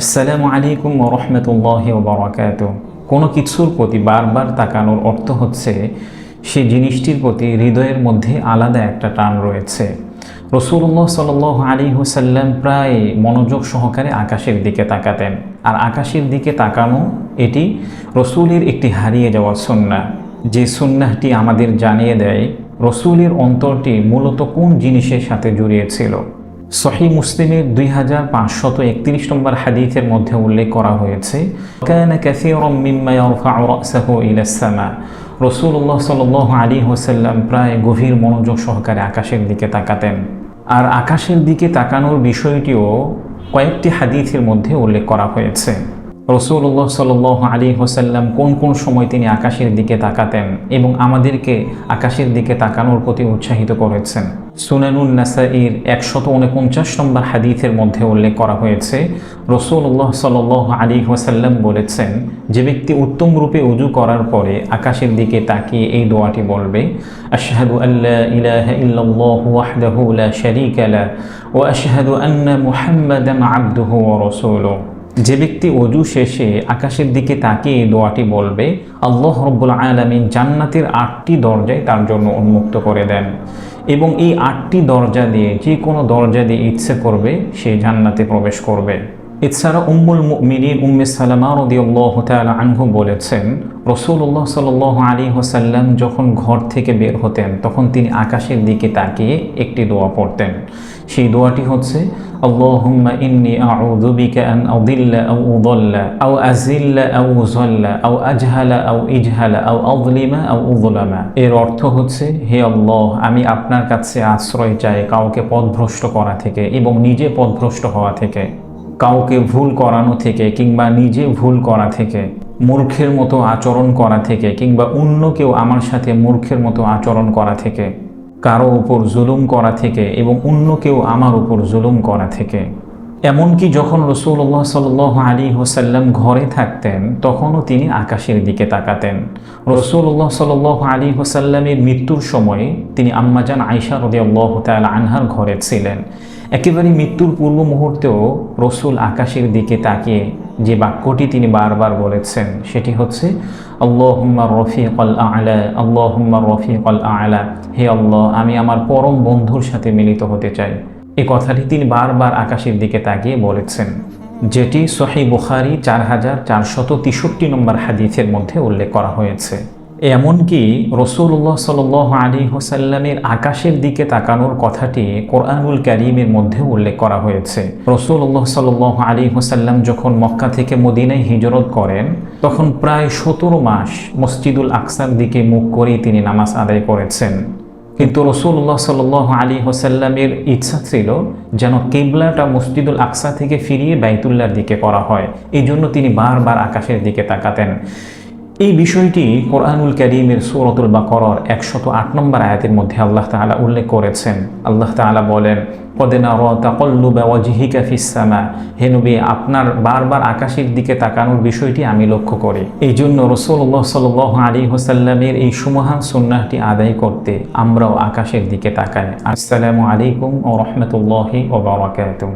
আসসালামু আলাইকুম রহমতুল্লাহ বরাকাত কোনো কিছুর প্রতি বারবার তাকানোর অর্থ হচ্ছে সেই জিনিসটির প্রতি হৃদয়ের মধ্যে আলাদা একটা টান রয়েছে। রসুল্লাহ সাল আলী হুসাল্লাম প্রায় মনোযোগ সহকারে আকাশের দিকে তাকাতেন। আর আকাশের দিকে তাকানো, এটি রসুলের একটি হারিয়ে যাওয়া সন্না যে সন্ন্যাহটি আমাদের জানিয়ে দেয়, রসুলের অন্তরটি মূলত কোন জিনিসের সাথে জড়িয়েছিল সহি মুসলিমের দুই হাজার পাঁচশত একত্রিশ নম্বর হাদিসের মধ্যে উল্লেখ করা হয়েছে রসুল্লাহ সাল আলী হোসাল্লাম প্রায় গভীর মনোযোগ সহকারে আকাশের দিকে তাকাতেন। আর আকাশের দিকে তাকানোর বিষয়টিও কয়েকটি হাদিসের মধ্যে উল্লেখ করা হয়েছে। রসুল্লাহ সাল আলী হোসাল্লাম কোন কোন সময় তিনি আকাশের দিকে তাকাতেন এবং আমাদেরকে আকাশের দিকে তাকানোর প্রতি উৎসাহিত করেছেন। সুনানুন নাসাইর একশত উনপঞ্চাশ নম্বর হাদিসের মধ্যে উল্লেখ করা হয়েছে রসুল্লাহ সাল আলী হোসাল্লাম বলেছেন, যে ব্যক্তি উত্তম রূপে উজু করার পরে আকাশের দিকে তাকিয়ে এই দোয়াটি বলবে ওয়া যে ব্যক্তি অজু শেষে আকাশের দিকে তাকিয়ে এই দোয়াটি বলবে, আল্লাহ রব্বুল আলমিন জান্নাতের আটটি দরজায় তার জন্য উন্মুক্ত করে দেন। এবং এই আটটি দরজা দিয়ে যে কোনো দরজা দিয়ে ইচ্ছে করবে সে জান্নাতে প্রবেশ করবে। এছাড়া উম্মুল মিনী উম্মে সালামা রদিউল্লাহ তালা আনহু বলেছেন রসুল্লাহ সাল আলী হোসাল্লাম যখন ঘর থেকে বের হতেন, তখন তিনি আকাশের দিকে তাকিয়ে একটি দোয়া পড়তেন। সেই দোয়াটি হচ্ছে এর অর্থ হচ্ছে, হে আল্লাহ, আমি আপনার কাছে আশ্রয় চাই কাউকে পথভ্রষ্ট করা থেকে এবং নিজে পথভ্রষ্ট হওয়া থেকে, কাউকে ভুল করানো থেকে কিংবা নিজে ভুল করা থেকে, মূর্খের মতো আচরণ করা থেকে কিংবা অন্য কেউ আমার সাথে মূর্খের মতো আচরণ করা থেকে। কারও উপর জুলুম করা থেকে এবং অন্য কেউ আমার উপর জুলুম করা থেকে। এমনকি যখন রসুল্লাহ সাল আলী হোসাল্লাম ঘরে থাকতেন, তখনও তিনি আকাশের দিকে তাকাতেন। রসুল্লাহ সাল আলী হোসাল্লামের মৃত্যুর সময় তিনি আম্মাজান আয়সা রদিয়াল্লাহ তাল আনহার ঘরে ছিলেন। একেবারে মৃত্যুর পূর্ব মুহূর্তেও রসুল আকাশের দিকে তাকিয়ে যে বাক্যটি তিনি বারবার বলেছেন, সেটি হচ্ছে, আল্লাহম্মা রফিক আল আলা আল্লাহম্মা রফিক আল আলা হে আল্লাহ, আমি আমার পরম বন্ধুর সাথে মিলিত হতে চাই। এ কথাটি তিনি বারবার আকাশের দিকে তাকিয়ে বলেছেন, যেটি সহি বুখারি চার হাজার চারশত তেষট্টি নম্বর হাদিসের মধ্যে উল্লেখ করা হয়েছে। এমনকি রসুল্লাহ সাল আলী হোসাল্লামের আকাশের দিকে তাকানোর কথাটি কোরআনুল করিমের মধ্যে উল্লেখ করা হয়েছে। রসুল্লাহ সাল আলী হোসাল্লাম যখন মক্কা থেকে মদিনায় হিজরত করেন, তখন প্রায় সতেরো মাস মসজিদুল আকসার দিকে মুখ করেই তিনি নামাজ আদায় করেছেন। কিন্তু রসুল্লাহ সাল আলী হোসাল্লামের ইচ্ছা ছিল যেন কেবলাটা মসজিদুল আকসা থেকে ফিরিয়ে বাইতুল্লার দিকে করা হয়। এই জন্য তিনি বারবার আকাশের দিকে তাকাতেন। এই বিষয়টি কোরআনুল করিমের সৌরতুল বাকরর একশত আট নম্বর আয়াতের মধ্যে আল্লাহ তালা উল্লেখ করেছেন। আল্লাহ তালা বলেন পদেনা র তাকল্লুবা ওয়াজিহিকা ফিসামা হেনুবি আপনার বারবার আকাশের দিকে তাকানোর বিষয়টি আমি লক্ষ্য করি। এই জন্য রসুল্লাহ সাল আলী হোসাল্লামের এই সুমহান সুন্নাহটি আদায় করতে আমরাও আকাশের দিকে তাকাই। আসসালামু আলাইকুম ও রহমতুল্লাহি ও বারাকাতুম